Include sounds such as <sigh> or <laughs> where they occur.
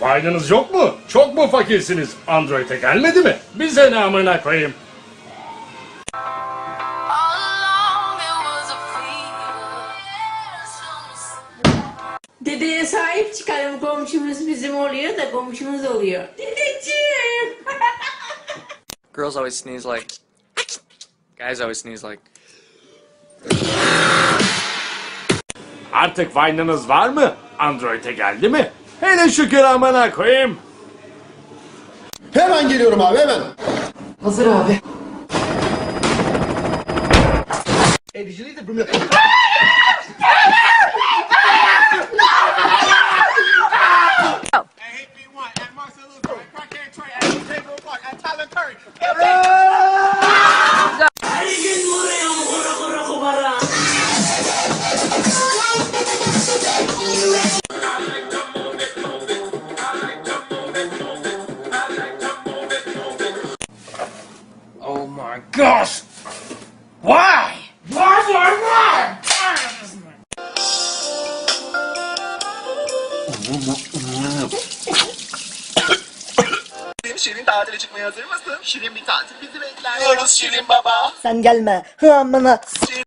Faydınız yok mu? Çok mu fakirsiniz? Android'e gelmedi mi? Bize ne amına koyayım? Dedeye sahip çıkalım komşumuz bizim oluyor da komşumuz oluyor. Dedeciğim. <laughs> Girls always sneeze like. Guys always sneeze like. Artık Vine'ınız var mı? Android'e geldi mi? Hele şükür amına koyayım. Hemen geliyorum abi hemen. Hazır abi. Oh my gosh! Why? Why, why, why? Şirin tatile çıkmaya hazır mısın? Şirin bir tatil bizi bekler. Şirin baba. Sen gelme. Hı amına.